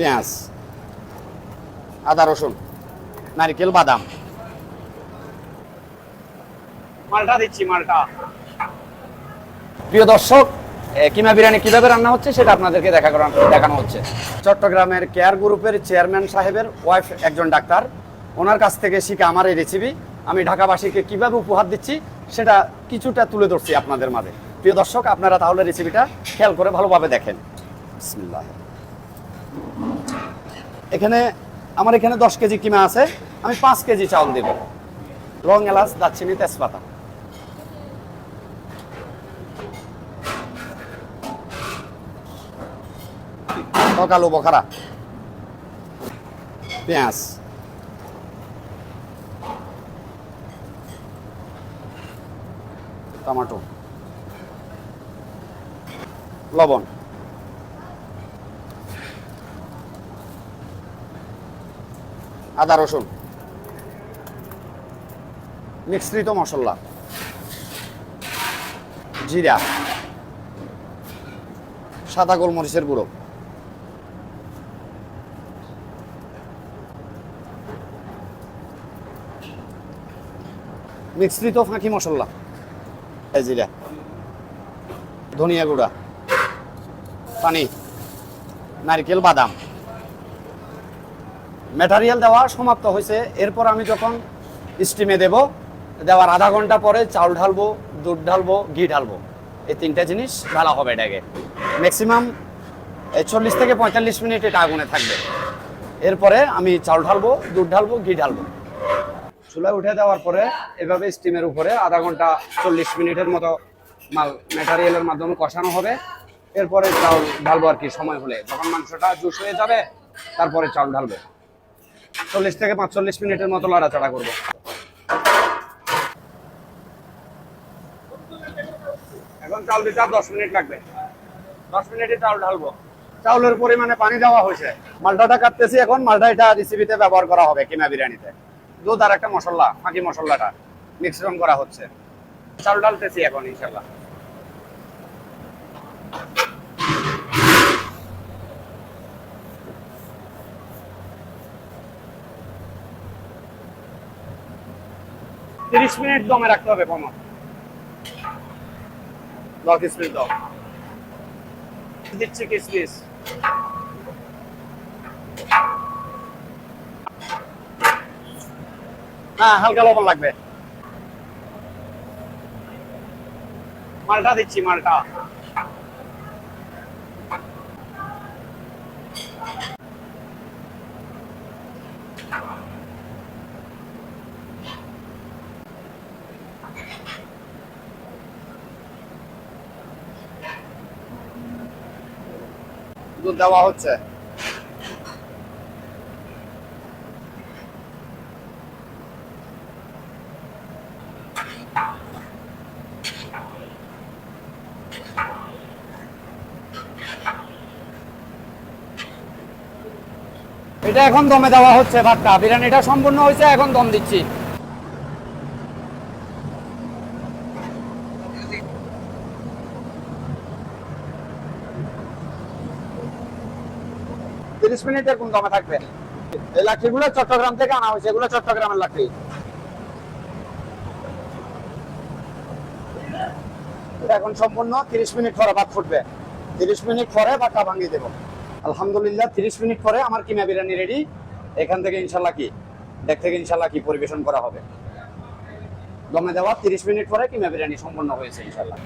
পেঁয়াজ আদা রসুন নারিকেল বাদাম। মালটা দিচ্ছি মালটা। প্রিয় দর্শক কিমা বিরিয়ানি কীভাবে রান্না হচ্ছে সেটা আপনাদেরকে দেখা দেখানো হচ্ছে। চট্টগ্রামের কেয়ার গ্রুপের চেয়ারম্যান সাহেবের ওয়াইফ একজন ডাক্তার। ওনার কাছ থেকে শিখে আমার এই রেসিপি আমি ঢাকাবাসীকে কীভাবে উপহার দিচ্ছি সেটা কিছুটা তুলে ধরছি আপনাদের মাঝে। প্রিয় দর্শক আপনারা তাহলে রেসিপিটা খেয়াল করে ভালোভাবে দেখেন। বিসমিল্লাহ। এখানে আমার এখানে দশ কেজি কিমা আছে, আমি পাঁচ কেজি চাউল দেব। লং এলাচ, দারচিনি, তেজপাতা। কালো বখারা। পেঁয়াজ। টমাটো। লবণ। আদা রসুন। মিশ্রিত মশলা। জিরা। সাদা গোলমরিচের গুঁড়ো। মিশ্রিত ফাঁকি মশলা। জিরা। ধনিয়া গুঁড়া। পানি। নারকেল বাদাম। ম্যাটারিয়াল দেওয়া সমাপ্ত হয়েছে। এরপর আমি যখন স্টিমে দেব, দেওয়ার আধা ঘণ্টা পরে চাউল ঢালবো, দুধ ঢালবো, ঘি ঢালবো। এই তিনটা জিনিস ঢালা হবে এটাকে। ম্যাক্সিমাম চল্লিশ থেকে পঁয়তাল্লিশ মিনিট এটা আগুনে থাকবে। এরপরে আমি চাউল ঢালবো, দুধ ঢালবো, ঘি ঢালবো। চুলায় উঠে দেওয়ার পরে এভাবে স্টিমের উপরে আধা ঘণ্টা চল্লিশ মিনিটের মতো মাল ম্যাটারিয়ালের মাধ্যমে কষানো হবে। এরপরে চাউল ঢালবো আর কি সময় হলে। যখন মাংসটা জুস হয়ে যাবে, তারপরে চাউল ঢালবো। চল্লিশ থেকে পাঁচচল্লিশ মিনিটের মতো লড়াচড়া করব। এখন চাউল দিতে দশ মিনিট লাগবে। দশ মিনিটে চাউল ঢালবো। চাউলের পরিমাণে পানি দেওয়া হয়েছে। মালটাটা কাটতেছি এখন। মালটা এটা রেসিপিতে ব্যবহার করা হবে কিমা বিরিয়ানিতে। দুধ আর একটা মশলা, ফাঁকি মশলাটা মিশ্রণ করা হচ্ছে। চাউল ঢালতেছি এখন ইনশাল্লাহ তিরিশ মিনিট দমে রাখতে হবে কম দশ মিনিট দম। দিচ্ছি কিসমিস হ্যাঁ হালকা লবণ লাগবে। মালটা দিচ্ছি, মালটা। দেওয়া হচ্ছে। এটা এখন দমে দেওয়া হচ্ছে ভাতটা। বিরিয়ানিটা সম্পূর্ণ হয়েছে এখন দম দিচ্ছি। তিরিশ মিনিট এরকম দমে থাকবে? এই লাঠিগুলো চট্টগ্রাম থেকে আনা হয়েছে, এগুলো চট্টগ্রামের এটা এখন সম্পূর্ণ তিরিশ মিনিট পরে ভাত ফুটবে। তিরিশ মিনিট পরে ভাতটা ভাঙিয়ে দেবো। আলহামদুলিল্লাহ, তিরিশ মিনিট পরে আমার কিমা বিরিয়ানি রেডি এখান থেকে ইনশাল্লাহ কি? দেখ থেকে ইনশাল্লাহ কি পরিবেশন করা হবে। দমে দেওয়া তিরিশ মিনিট পরে কিমা বিরিয়ানি সম্পূর্ণ হয়েছে ইনশাল্লাহ